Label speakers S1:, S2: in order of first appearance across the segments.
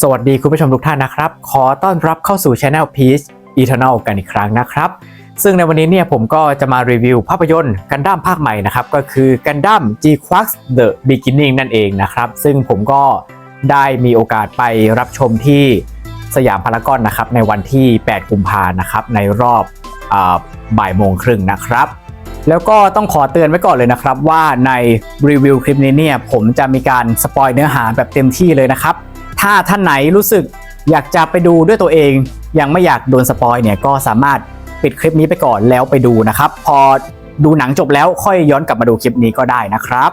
S1: สวัสดีคุณผู้ชมทุกท่านนะครับ ขอต้อนรับเข้าสู่ Channel Peace Eternal กันอีกครั้งนะครับ ซึ่งในวันนี้เนี่ยผมก็จะมารีวิวภาพยนตร์กันดั้มภาคใหม่นะครับ ก็คือกันดั้ม G Quax The Beginning นั่นเองนะครับ ซึ่งผมก็ได้มีโอกาสไปรับชมที่สยามพารากอนนะครับ ในวันที่ 8 กุมภานะครับ ในรอบอบ่ายโมงครึ่งนะครับ แล้วก็ต้องขอเตือนไว้ก่อนเลยนะครับ ว่าในรีวิวคลิปนี้เนี่ยผมจะมีการสปอยเนื้อหาแบบเต็มที่เลยนะครับ ถ้าท่านไหนรู้สึกอยากจะไปดูด้วยตัวเอง ยังไม่อยากโดนสปอยเนี่ยก็สามารถปิดคลิปนี้ไปก่อนแล้วไปดูนะครับ พอดูหนังจบแล้วค่อยย้อนกลับมาดูคลิปนี้ก็ได้นะครับ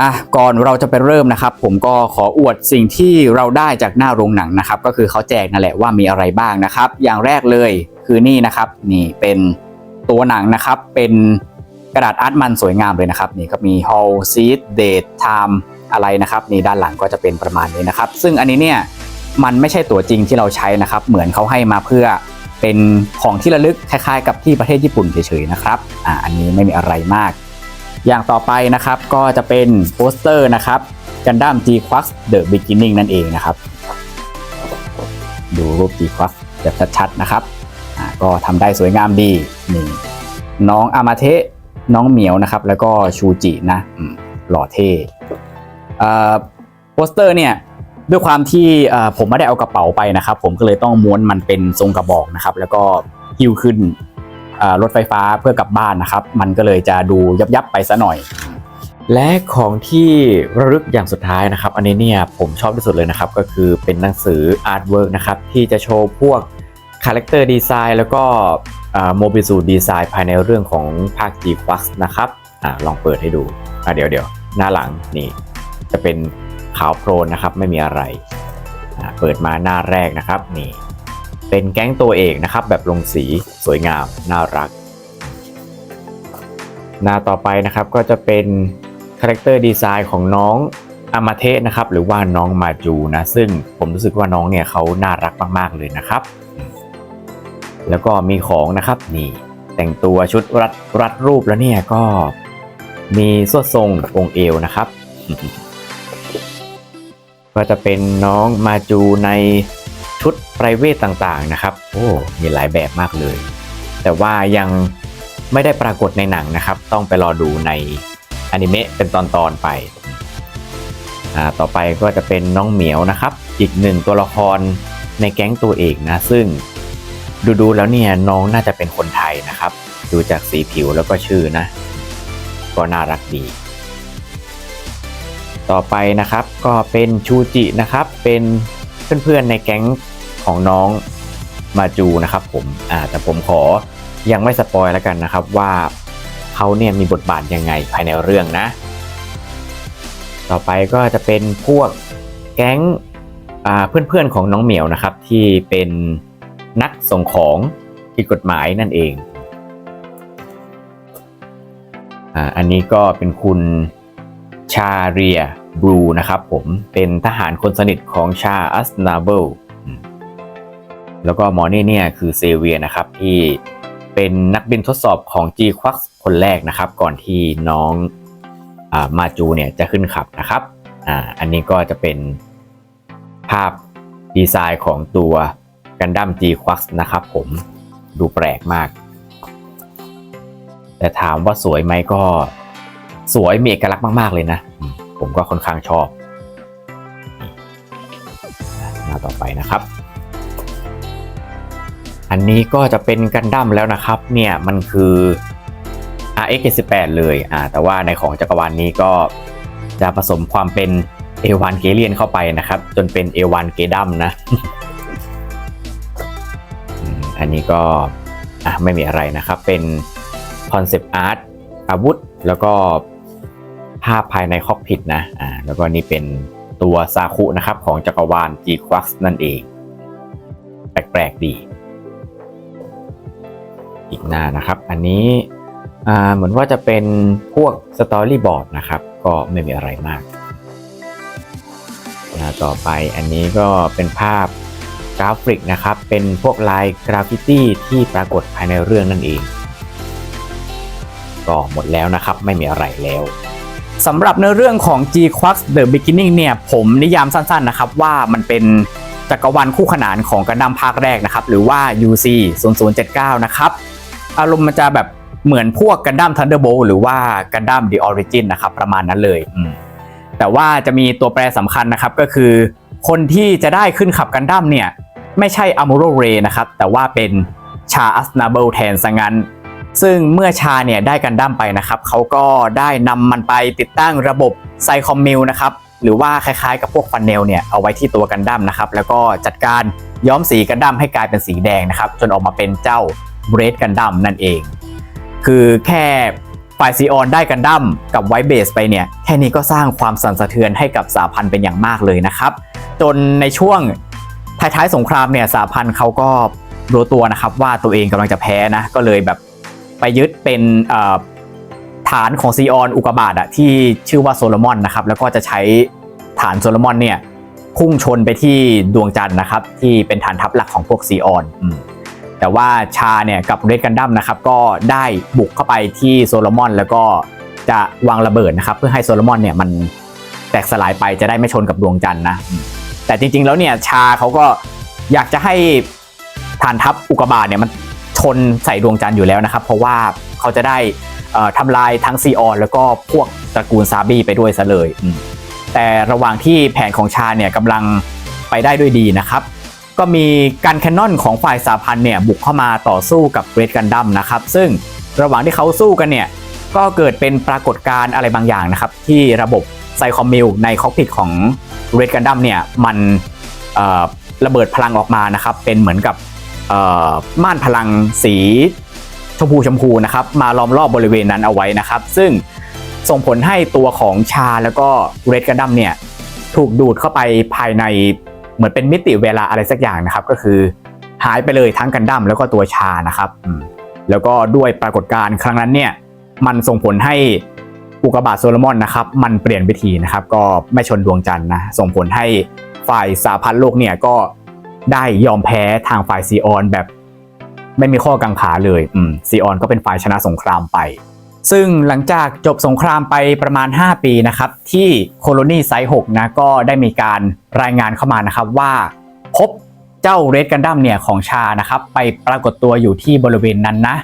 S1: อะก่อนเราจะไปเริ่มนะครับ ผมก็ขออวดสิ่งที่เราได้จากหน้าโรงหนังนะครับ ก็คือเขาแจกนั่นแหละว่ามีอะไรบ้างนะครับ อย่างแรกเลยคือนี่นะครับนี่เป็นตัวหนังนะครับเป็นกระดาษอาร์ตมันสวยงามเลยนะครับ นี่ก็มี Hall Seat Date Time อะไรนะครับนี่ด้านหลังก็จะเป็นประมาณนี้นะครับ ซึ่งอันนี้เนี่ยมันไม่ใช่ตัวจริงที่เราใช้นะครับ เหมือนเขาให้มาเพื่อเป็นของที่ระลึกคล้ายๆ กับที่ประเทศญี่ปุ่นเฉยๆนะครับอ่าอันนี้ไม่มีอะไรมาก อย่างต่อไปนะครับก็จะเป็นโปสเตอร์นะครับกันดั้ม G Quax The Beginning นั่นเองนะครับ ดูรูป G Quax แบบชัดๆนะครับอ่าก็ทำได้สวยงามดีนี่น้องอามาเทะน้องเหมียวนะครับ แล้วก็ชูจินะหล่อเท่ โปสเตอร์เนี่ยด้วยความที่ผมไม่ได้เอากระเป๋าไปนะครับ ผมก็เลยต้องม้วนมันเป็นทรงกระบอกนะครับ แล้วก็หิ้วขึ้นรถไฟฟ้าเพื่อกลับบ้านนะครับ มันก็เลยจะดูยับยับไปซะหน่อย และของที่ระลึกอย่างสุดท้ายนะครับ อันนี้เนี่ยผมชอบที่สุดเลยนะครับ ก็คือเป็นหนังสืออาร์ตเวิร์กนะครับ ที่จะโชว์พวกคาแรคเตอร์ดีไซน์แล้วก็โมบิสูดีไซน์ภายในเรื่องของภาค G q u a x นะครับอลองเปิดให้ดูเดี๋ยวเดี๋ยวหน้าหลังนี่ จะเป็นขาวโพลนนะครับไม่มีอะไร เปิดมาหน้าแรกนะครับนี่เป็นแก๊งตัวเอกนะครับ แบบลงสีสวยงามน่ารัก หน้าต่อไปนะครับก็จะเป็นคาแรคเตอร์ดีไซน์ของน้องอามาเทะนะครับหรือว่าน้องมาจูนะ ซึ่งผมรู้สึกว่าน้องเนี่ยเขาน่ารักมากๆเลยนะครับ แล้วก็มีของนะครับนี่แต่งตัวชุดรัดรัดรูปแล้วเนี่ยก็มีสวดทรงองเอวนะครับ ก็จะเป็นน้องมาจูในชุดไพรเวทต่างๆนะครับ โอ้ มีหลายแบบมากเลย แต่ว่ายังไม่ได้ปรากฏในหนังนะครับ ต้องไปรอดูในอนิเมะเป็นตอนๆไป ต่อไปก็จะเป็นน้องเหมียวนะครับ อีกหนึ่งตัวละครในแก๊งตัวเอกนะ ซึ่งดูๆแล้วเนี่ยน้องน่าจะเป็นคนไทยนะครับ ดูจากสีผิวแล้วก็ชื่อนะ ก็น่ารักดี ต่อไปนะครับ ก็เป็นชูจินะครับ เป็นเพื่อนๆในแก๊งของน้องมาจูนะครับ ผมอ่าแต่ผมขอยังไม่สปอยแล้วกันนะครับว่าเขาเนี่ยมีบทบาทยังไงภายในเรื่องนะ ต่อไปก็จะเป็นพวกแก๊งอ่าเพื่อนๆของน้องเหมียวนะครับ ที่เป็นนักส่งของผิดกฎหมายนั่นเองอ่าอันนี้ก็เป็นคุณ ชาเรียบลูนะครับผมเป็นทหารคนสนิทของชาอัสนาเบิลแล้วก็มอนี่เนี่ยคือเซเวียนะครับที่เป็นนักบินทดสอบของ G q u a x คนแรกนะครับ ก่อนที่น้องอามาจูเนี่ยจะขึ้นขับนะครับอ่าอันนี้ก็จะเป็นภาพดีไซน์ของตัวกันดั้ม G q u a x นะครับผมดูแปลกมาก แต่ถามว่าสวยไหมก็ สวยมีเอกลักษณ์มาก ๆ เลยนะ ผมก็ค่อนข้างชอบ หน้าต่อไปนะครับ อันนี้ก็จะเป็นกันดั้มแล้วนะครับ เนี่ยมันคือ RX 78เลยอ่าแต่ว่าในของจักรวาลนนี้ก็จะผสมความเป็นเอวานเกเลียนเข้าไปนะครับ จนเป็นเอวานเกดัมนะอันนี้ก็อะไม่มีอะไรนะครับ เป็นคอนเซปต์อาร์ตอาวุธ แล้วก็าพภายในคอกพิทนะอ่าแล้วก็นี่เป็นตัวซาคุนะครับของจักรวาล G q u a x นั่นเอง แปลกๆดี อีกหน้านะครับ อันนี้อ่าเหมือนว่าจะเป็นพวกสตอรี่บอร์ดนะครับ ก็ไม่มีอะไรมากหน้าต่อไปอันนี้ก็เป็นภาพกราฟิกนะครับ เป็นพวกลายกราฟฟิตี้ที่ปรากฏภายในเรื่องนั่นเอง ก็หมดแล้วนะครับ ไม่มีอะไรแล้ว สำหรับเนื้อเรื่องของ G Quax The Beginning เนี่ย ผมนิยามสั้นๆนะครับว่ามันเป็น
S2: จักรวาลคู่ขนานของกันดั้มภาคแรกนะครับ หรือว่า UC 0079 นะครับ อารมณ์มันจะแบบเหมือนพวกกันดั้ม Thunderbolt หรือว่ากันดั้ม The Origin นะครับ ประมาณนั้นเลยแต่ว่าจะมีตัวแปรสำคัญนะครับก็คือ คนที่จะได้ขึ้นขับกันดั้มเนี่ย ไม่ใช่ a m u r o Ray นะครับ แต่ว่าเป็นชาอัสนาเบลแทนซะงั้น ซึ่งเมื่อชาเนี่ยได้กันดั้มไปนะครับเขาก็ได้นำมันไปติดตั้งระบบไซคอมมิลนะครับหรือว่าคล้ายๆกับพวกฟันเนลเนี่ยเอาไว้ที่ตัวกันดั้มนะครับแล้วก็จัดการย้อมสีกันดั้มให้กลายเป็นสีแดงนะครับจนออกมาเป็นเจ้าเบรดกันดั้มนั่นเอง คือแค่ฝ่ายซีออนได้กันดั้มกับไวเบสไปเนี่ยแค่นี้ก็สร้างความสั่นสะเทือนให้กับสาพันธ์เป็นอย่างมากเลยนะครับ จนในช่วงท้ายๆสงครามเนี่ยสาพันธ์เขาก็รู้ตัวนะครับว่าตัวเองกำลังจะแพ้นะก็เลยแบบ ไปยึดเป็นเอ่อฐานของซีออนอุกกาบาตอะที่ชื่อว่าโซโลมอนนะครับแล้วก็จะใช้ฐานโซโลมอนเนี่ยพุ่งชนไปที่ดวงจันทร์นะครับ ที่เป็นฐานทัพหลักของพวกซีออนอืมแต่ว่าชาเนี่ยกับเรดกันดั้มนะครับก็ได้บุกเข้าไปที่โซโลมอน แล้วก็จะวางระเบิดนะครับ เพื่อให้โซโลมอนเนี่ยมันแตกสลายไปจะได้ไม่ชนกับดวงจันทร์นะอืมแต่จริงๆแล้วเนี่ยชาเขาก็อยากจะให้ฐานทัพอุกกาบาตเนี่ยมัน ชนใส่ดวงจันทร์อยู่แล้วนะครับ เพราะว่าเขาจะได้ทำลายทั้งซีออนแล้วก็พวกตระกูลซาบี้ไปด้วยซะเลยแต่ระหว่างที่แผนของชาเนี่ยกำลังไปได้ด้วยดีนะครับ ก็มีการแคนนอนของฝ่ายสาพันธ์เนี่ยบุกเข้ามาต่อสู้กับเรดกันดั้มนะครับ ซึ่งระหว่างที่เขาสู้กันเนี่ยก็เกิดเป็นปรากฏการณ์อะไรบางอย่างนะครับ ที่ระบบไซคอมมิลในคอกพิทของเรดกันดั้มเนี่ยมันระเบิดพลังออกมานะครับ เป็นเหมือนกับ ม่านพลังสีชมพูชมพูนะครับมาล้อมรอบบริเวณนั้นเอาไว้นะครับ ซึ่งส่งผลให้ตัวของชาแล้วก็เรดกันดั้มเนี่ยถูกดูดเข้าไปภายในเหมือนเป็นมิติเวลาอะไรสักอย่างนะครับ ก็คือหายไปเลยทั้งกันดั้มแล้วก็ตัวชานะครับแล้วก็ด้วยปรากฏการณ์ครั้งนั้นเนี่ยมันส่งผลให้อุกกาบาตโซโลมอนนะครับมันเปลี่ยนวิธีนะครับ ก็ไม่ชนดวงจันทร์นะส่งผลให้ฝ่ายสาพันธ์โลกเนี่ยก็ ได้ยอมแพ้ทางฝ่ายซีออนแบบไม่มีข้อกังขาเลยอืมซีออนก็เป็นฝ่ายชนะสงครามไป ซึ่งหลังจากจบสงครามไปประมาณ 5 ปีนะครับ ที่โคโลนีไซต์6นะก็ได้มีการรายงานเข้ามานะครับว่า พบเจ้าเรดกันดั้มเนี่ยของชานะครับ ไปปรากฏตัวอยู่ที่บริเวณนั้นนะ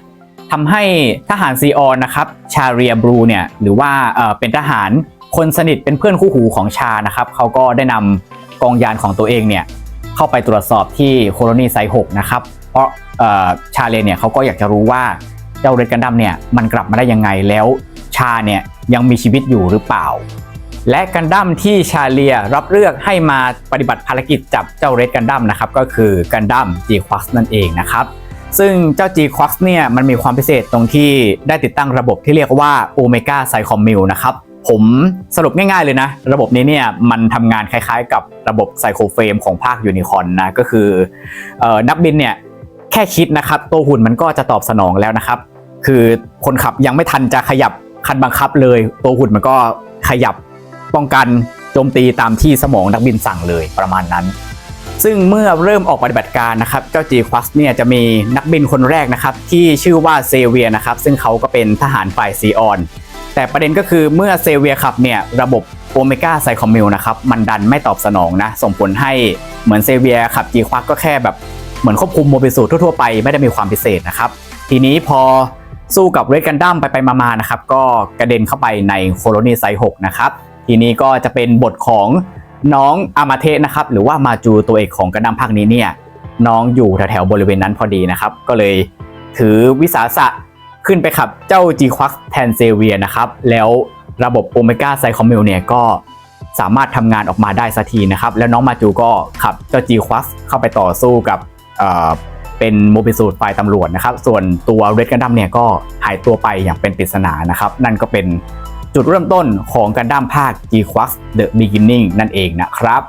S2: ทำให้ทหารซีออนนะครับ ชาเรียบรูเนี่ยหรือว่าเป็นทหารคนสนิทเป็นเพื่อนคู่หูของชานะครับเขาก็ได้นำกองยานของตัวเองเนี่ย เข้าไปตรวจสอบที่โคโลนีไซต์6นะครับ เพราะชาเรียเนี่ยเขาก็อยากจะรู้ว่าเจ้าเรดกันดั้มเนี่ยมันกลับมาได้ยังไงแล้วชาเนี่ยยังมีชีวิตอยู่หรือเปล่า และกันดั้มที่ชาเลียรับเลือกให้มาปฏิบัติภารกิจจับเจ้าเรดกันดั้มนะครับก็คือกันดั้มจีควัสนั่นเองนะครับซึ่งเจ้า G-Quax เนี่ยมันมีความพิเศษตรงที่ได้ติดตั้งระบบที่เรียกว่า Omega Psychommil นะครับ ผมสรุปง่ายๆเลยนะ ระบบนี้เนี่ยมันทำงานคล้ายๆ กับระบบ Psycho Frame ของภาค Unicorn นะก็คือออนักบินเนี่ยแค่คิดนะครับ ตัวหุ่นมันก็จะตอบสนองแล้วนะครับ คือคนขับยังไม่ทันจะขยับคันบังคับเลย ตัวหุ่นมันก็ขยับป้องกันโจมตีตามที่สมองนักบินสั่งเลยประมาณนั้น ซึ่งเมื่อเริ่มออกปฏิบัติการนะครับ เจ้า G q u a s เนี่ยจะมีนักบินคนแรกนะครับ ที่ชื่อว่าเซเวียนะครับ ซึ่งเขาก็เป็นทหารฝ่ายซีออน แต่ประเด็นก็คือเมื่อเซเวียขับเนี่ยระบบโอเมก้าไซคอมมิลนะครับมันดันไม่ตอบสนองนะ ส่งผลให้เหมือนเซเวียขับ G q u a s ก็แค่แบบเหมือนควบคุมโมบิสูทั่วๆไปไม่ได้มีความพิเศษนะครับ ทีนี้พอสู้กับเรดกันดั้มไปไปมาๆนะครับ ก็กระเด็นเข้าไปในโคโลนีไซ6นะครับ ทีนี้ก็จะเป็นบทของน้องอามาเทะนะครับ หรือว่ามาจูตัวเอกของกระดั้มภาคนี้เนี่ยน้องอยู่แถวๆบริเวณนั้นพอดีนะครับ ก็เลยถือวิสาสะ ขึ้นไปขับเจ้า G q u a x แทนเซเวียนะครับ แล้วระบบโอเมก้าไซคอมมิลเนี่ยก็สามารถทำงานออกมาได้สักทีนะครับ แล้วน้องมาจูก็ขับเจ้า G q u a x เข้าไปต่อสู้กับเเป็นโมบิสูตฝ่ายตำรวจนะครับ ส่วนตัวเรดกันดัมเนี่ยก็หายตัวไปอย่างเป็นปริศนานะครับ นั่นก็เป็นจุดเริ่มต้นของการด้ามภาค G q u a x The Beginning นั่นเองนะครับ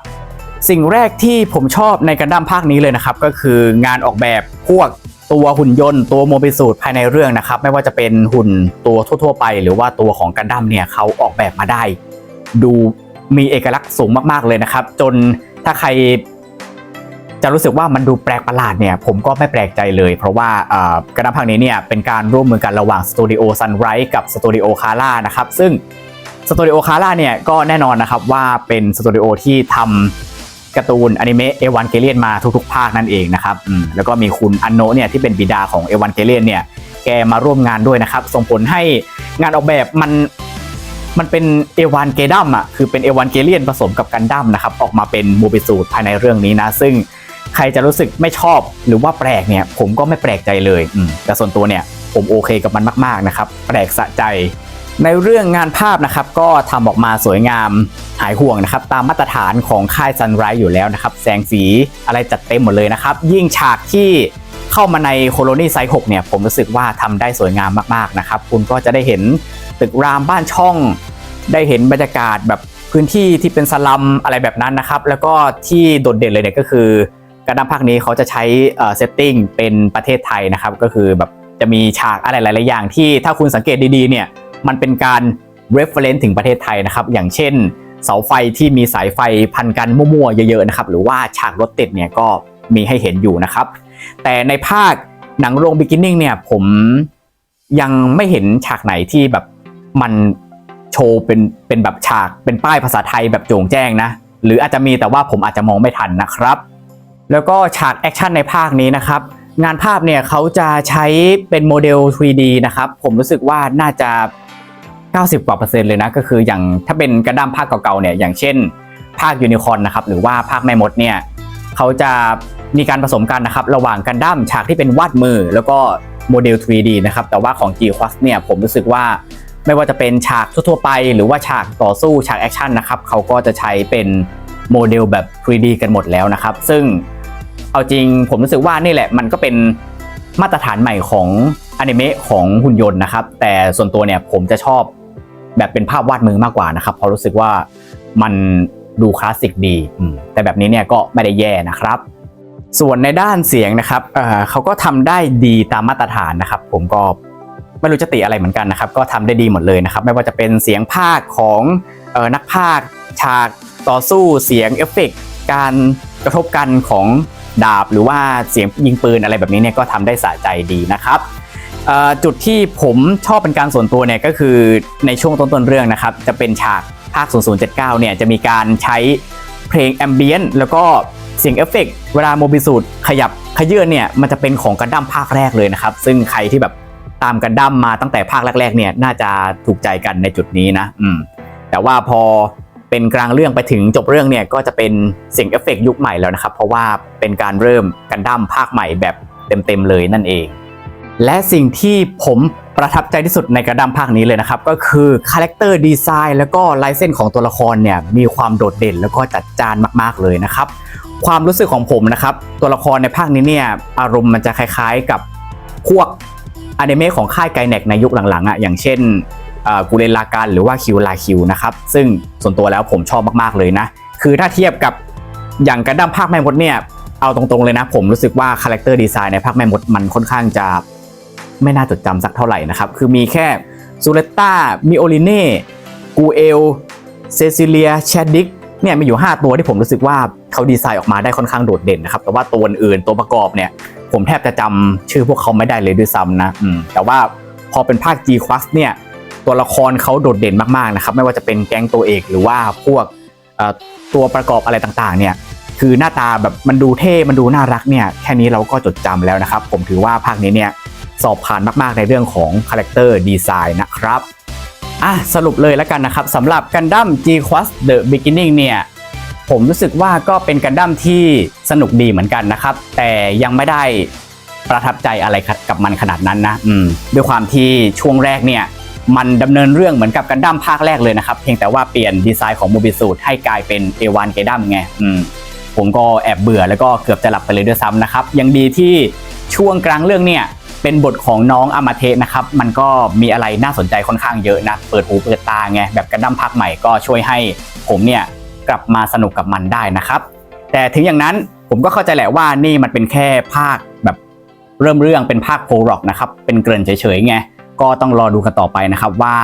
S2: สิ่งแรกที่ผมชอบในการด้มภาคนี้เลยนะครับ ก็คืองานออกแบบพวก ตัวหุ่นยนต์ตัวโมบิสูตภายในเรื่องนะครับ ไม่ว่าจะเป็นหุ่นตัวทั่ว ๆ ไป หรือว่าตัวของกันดั้มเนี่ยเขาออกแบบมาได้ ดูมีเอกลักษณ์สูงมากๆเลยนะครับ จนถ้าใครจะรู้สึกว่ามันดูแปลกประหลาดเนี่ยผมก็ไม่แปลกใจเลย เพราะว่ากระดานภาคนี้เนี่ยเป็นการร่วมมือกันระหว่างสตูดิโอซันไรส์กับสตูดิโอคาร่านะครับซึ่งสตูดิโอคาร่าเนี่ยก็แน่นอนนะครับว่าเป็นสตูดิโอที่ทำ การ์ตูนอนิเมะเอวานเกเลียนมาทุกๆ ภาคนั่นเองนะครับแล้วก็มีคุณอันโนเนี่ยที่เป็นบิดาของเอวานเกเลียนเนี่ยแกมาร่วมงานด้วยนะครับ ส่งผลให้งานออกแบบมันมันเป็นเอวานเกดัมอะคือเป็นเอวานเกเลียนผสมกับกันดั้มนะครับออกมาเป็นโมบิสูตภายในเรื่องนี้นะ ซึ่งใครจะรู้สึกไม่ชอบหรือว่าแปลกเนี่ยผมก็ไม่แปลกใจเลยแต่ส่วนตัวเนี่ยผมโอเคกับมันมากๆนะครับแปลกสะใจ ในเรื่องงานภาพนะครับก็ทำออกมาสวยงามหายห่วงนะครับตามมาตรฐานของค่าย Sunrise อยู่แล้วนะครับแสงสีอะไรจัดเต็มหมดเลยนะครับ ยิ่งฉากที่เข้ามาในโคโลนีไซต์6เนี่ยผมรู้สึกว่าทำได้สวยงามมากๆนะครับ คุณก็จะได้เห็นตึกรามบ้านช่อง ได้เห็นบรรยากาศแบบพื้นที่ที่เป็นสลัมอะไรแบบนั้นนะครับ แล้วก็ที่โดดเด่นเลยเนี่ยก็คือ การนำภาคนี้เขาจะใช้เซตติ้งเป็นประเทศไทยนะครับก็คือแบบจะมีฉากอะไรหลาย ๆ อย่างที่ถ้าคุณสังเกตดี ๆ เนี่ย มันเป็นการ reference ถึงประเทศไทยนะครับ อย่างเช่น เสาไฟที่มีสายไฟพันกันมั่วๆเยอะๆนะครับหรือว่าฉากรถติดเนี่ยก็มีให้เห็นอยู่นะครับ แต่ในภาคหนังโรง beginning เนี่ยผมยังไม่เห็นฉากไหนที่แบบมันโชว์เป็นเป็นแบบฉากเป็นป้ายภาษาไทยแบบโจ่งแจ้งนะ หรืออาจจะมีแต่ว่าผมอาจจะมองไม่ทันนะครับ แล้วก็ฉากแอคชั่นในภาคนี้นะครับ งานภาพเนี่ยเขาจะใช้เป็นโมเดล 3D นะครับ ผมรู้สึกว่าน่าจะ 90 กว่าเปอร์เซ็นต์เลยนะ ก็คืออย่างถ้าเป็นกระดั้มภาคเก่าๆเนี่ยอย่างเช่น ภาคยูนิคอร์นนะครับหรือว่าภาคแม่มดเนี่ยเขาจะมีการผสมกันนะครับระหว่างกันดั้มฉากที่เป็นวาดมือ แล้วก็โมเดล 3D นะครับแต่ว่าของ g q u a s เนี่ยผมรู้สึกว่าไม่ว่าจะเป็นฉากทั่วไป หรือว่าฉากต่อสู้ฉากแอคชั่นนะครับเขาก็จะใช้เป็นโมเดลแบบ 3D กันหมดแล้วนะครับ ซึ่งเอาจริงผมรู้สึกว่านี่แหละมันก็เป็นมาตรฐานใหม่ของอนิเมะของหุ่นยนต์นะครับ แต่ส่วนตัวเนี่ยผมจะชอบ แบบเป็นภาพวาดมือมากกว่านะครับเพราะรู้สึกว่ามันดูคลาสสิกดีแต่แบบนี้เนี่ยก็ไม่ได้แย่นะครับ ส่วนในด้านเสียงนะครับเเขาก็ทำได้ดีตามมาตรฐานนะครับ ผมก็ไม่รู้จะติอะไรเหมือนกันนะครับ ก็ทำได้ดีหมดเลยนะครับ ไม่ว่าจะเป็นเสียงภาคของออนักภาคฉากต่อสู้เสียงเอฟเฟกต์การกระทบกันของดาบหรือว่าเสียงยิงปืนอะไรแบบนี้เนี่ยก็ทำได้สะใจดีนะครับ จุดที่ผมชอบเป็นการส่วนตัวเนี่ยก็คือในช่วงต้นๆเรื่องนะครับ จะเป็นฉากภาค 0079 เนี่ยจะมีการใช้เพลงแอมเบียนแล้วก็เสียงเอฟเฟกต์เวลาโมบิสูดขยับขยื่นเนี่ยมันจะเป็นของกันดั้มภาคแรกเลยนะครับ ซึ่งใครที่แบบตามกันดั้มมาตั้งแต่ภาคแรกๆเนี่ยน่าจะถูกใจกันในจุดนี้นะอืมแต่ว่าพอเป็นกลางเรื่องไปถึงจบเรื่องเนี่ยก็จะเป็นเสียงเอฟเฟกต์ยุคใหม่แล้วนะครับ เพราะว่าเป็นการเริ่มกันดั้มภาคใหม่แบบเต็มๆเลยนั่นเอง และสิ่งที่ผมประทับใจที่สุดในกระดัมภาคนี้เลยนะครับ ก็คือคาแรคเตอร์ดีไซน์แล้วก็ลายเส้นของตัวละครเนี่ยมีความโดดเด่นแล้วก็จัดจานมากๆเลยนะครับ ความรู้สึกของผมนะครับ ตัวละครในภาคนี้เนี่ยอารมณ์มันจะคล้ายๆกับพวกอนิเมะของค่ายไกเน็กในยุคหลังๆอะอย่างเช่นกูเรนลาการหรือว่าคิวลาคิวนะครับซึ่งส่วนตัวแล้วผมชอบมากๆเลยนะ คือถ้าเทียบกับอย่างกระดั้มภาคแม่มดเนี่ยเอาตรงๆเลยนะ ผมรู้สึกว่าคาแรคเตอร์ดีไซน์ในภาคแม่มดมันค่อนข้างจะ ไม่น่าจดจำสักเท่าไหร่นะครับ คือมีแค่ซูเลตตามิโอลิเน่กูเอลเซซิเลียแชดดิกเนี่ยมีอยู่ 5 ตัวที่ผมรู้สึกว่าเขาดีไซน์ออกมาได้ค่อนข้างโดดเด่นนะครับ แต่ว่าตัวอื่นตัวประกอบเนี่ย ผมแทบจะจำชื่อพวกเขาไม่ได้เลยด้วยซ้ำนะแต่ว่าพอเป็นภาค G q u a s เนี่ย ตัวละครเขาโดดเด่นมากๆนะครับ ไม่ว่าจะเป็นแก๊งตัวเอกหรือว่าพวกตัวประกอบอะไรต่างๆ เนี่ย คือหน้าตาแบบมันดูเท่ มันดูน่ารักเนี่ย แค่นี้เราก็จดจำแล้วนะครับ ผมถือว่าภาคนี้เนี่ย สอบผ่านมากๆในเรื่องของคาแรคเตอร์ดีไซน์นะครับอะสรุปเลยแล้วกันนะครับสำหรับกันดั้ม G Quest The Beginning เนี่ยผมรู้สึกว่าก็เป็นกันดั้มที่สนุกดีเหมือนกันนะครับ แต่ยังไม่ได้ประทับใจอะไรกับมันขนาดนั้นนะอืมด้วยความที่ช่วงแรกเนี่ยมันดำเนินเรื่องเหมือนกับกันดั้มภาคแรกเลยนะครับ เพียงแต่ว่าเปลี่ยนดีไซน์ของโมบิสูดให้กลายเป็นเอวานเกดัมไงอืมผมก็แอบเบื่อแล้วก็เกือบจะหลับไปเลยด้วยซ้ำนะครับ ยังดีที่ช่วงกลางเรื่องเนี่ย เป็นบทของน้องอามาเทะนะครับมันก็มีอะไรน่าสนใจค่อนข้างเยอะนะเปิดหูเปิดตาไงแบบกันดั้มภาคใหม่ก็ช่วยให้ผมเนี่ยกลับมาสนุกกับมันได้นะครับ แต่ถึงอย่างนั้นผมก็เข้าใจแหละว่านี่มันเป็นแค่ภาคแบบเริ่มเรื่องเป็นภาคโปรร็อกนะครับเป็นเกริ่นเฉยๆไงก็ต้องรอดูกันต่อไปนะครับว่า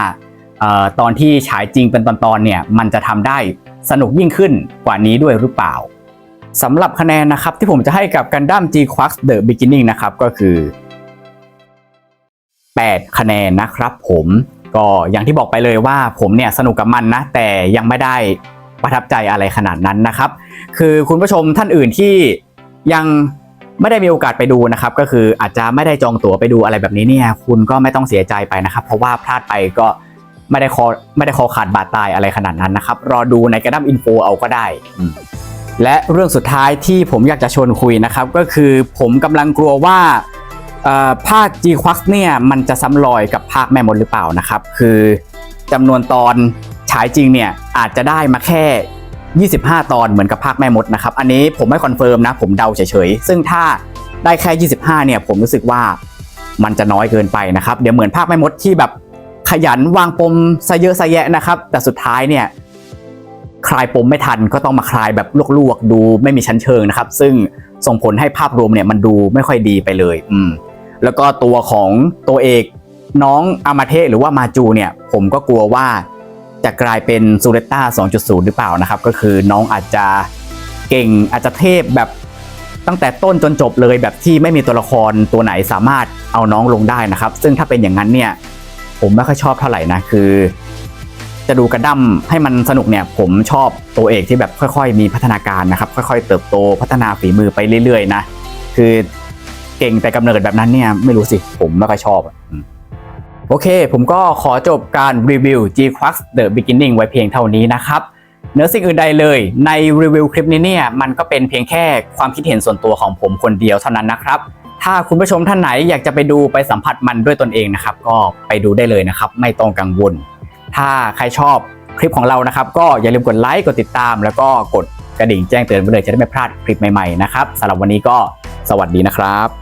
S2: ออตอนที่ฉายจริงเป็นตอนๆเนี่ยมันจะทำได้สนุกยิ่งขึ้นกว่านี้ด้วยหรือเปล่าสำหรับคะแนนนะครับที่ผมจะให้กับกันดั้ม G Quax The Beginning นะครับก็คือ 8 คะแนนนะครับผมก็อย่างที่บอกไปเลยว่าผมเนี่ยสนุกกับมันนะ แต่ยังไม่ได้ประทับใจอะไรขนาดนั้นนะครับ คือคุณผู้ชมท่านอื่นที่ยังไม่ได้มีโอกาสไปดูนะครับ ก็คืออาจจะไม่ได้จองตั๋วไปดูอะไรแบบนี้เนี่ย คุณก็ไม่ต้องเสียใจไปนะครับ เพราะว่าพลาดไปก็ไม่ได้คอไม่ได้คอขาดบาดตายอะไรขนาดนั้นนะครับ รอดูในกระดัมอินโฟเอาก็ได้และเรื่องสุดท้ายที่ผมอยากจะชวนคุยนะครับ ก็คือผมกำลังกลัวว่า ภาค G q u a x เนี่ยมันจะซ้ำรอยกับภาคแม่มดหรือเปล่านะครับ คือจำนวนตอนฉายจริงเนี่ยอาจจะได้มาแค่ 25 ตอนเหมือนกับภาคแม่มดนะครับ อันนี้ผมไม่คอนเฟิร์มนะ ผมเดาเฉยๆ ซึ่งถ้าได้แค่ 25 เนี่ยผมรู้สึกว่ามันจะน้อยเกินไปนะครับ เดี๋ยวเหมือนภาคแม่มดที่แบบขยันวางปมซะเยอะซะแยะนะครับ แต่สุดท้ายเนี่ยคลายปมไม่ทันก็ต้องมาคลายแบบลวกๆ ดูไม่มีชั้นเชิงนะครับ ซึ่งส่งผลให้ภาพรวมเนี่ยมันดูไม่ค่อยดีไปเลย อืม แล้วก็ตัวของตัวเอกน้องอามาเทะหรือว่ามาจูเนี่ย ผมก็กลัวว่าจะกลายเป็นซูเรต้า 2.0 หรือเปล่านะครับ ก็คือน้องอาจจะเก่งอาจจะเทพแบบตั้งแต่ต้นจนจบเลยแบบที่ไม่มีตัวละครตัวไหนสามารถเอาน้องลงได้นะครับ ซึ่งถ้าเป็นอย่างนั้นเนี่ยผมไม่ค่อยชอบเท่าไหร่นะคือ จะดูกระดั้มให้มันสนุกเนี่ยผมชอบตัวเอกที่แบบค่อย ๆ มีพัฒนาการนะครับ ค่อย ๆ เติบโตพัฒนาฝีมือไปเรื่อยๆนะคือ เก่งแต่กำเนิดแบบนั้นเนี่ยไม่รู้สิผมไม่ค่อยชอบอะโอเค ผมก็ขอจบการรีวิว G q u a x The Beginning ไว้เพียงเท่านี้นะครับเนื้อสิ่งอื่นใดเลย ในรีวิวคลิปนี้เนี่ยมันก็เป็นเพียงแค่ความคิดเห็นส่วนตัวของผมคนเดียวเท่านั้นนะครับ ถ้าคุณผู้ชมท่านไหนอยากจะไปดูไปสัมผัสมันด้วยตนเองนะครับ ก็ไปดูได้เลยนะครับ ไม่ต้องกังวล ถ้าใครชอบคลิปของเรานะครับ ก็อย่าลืมกดไลค์กดติดตาม แล้วก็กดกระดิ่งแจ้งเตือนไว้เลยจะได้ไม่พลาดคลิปใหม่ๆนะครับสำหรับวันนี้ก็สวัสดีนะครับ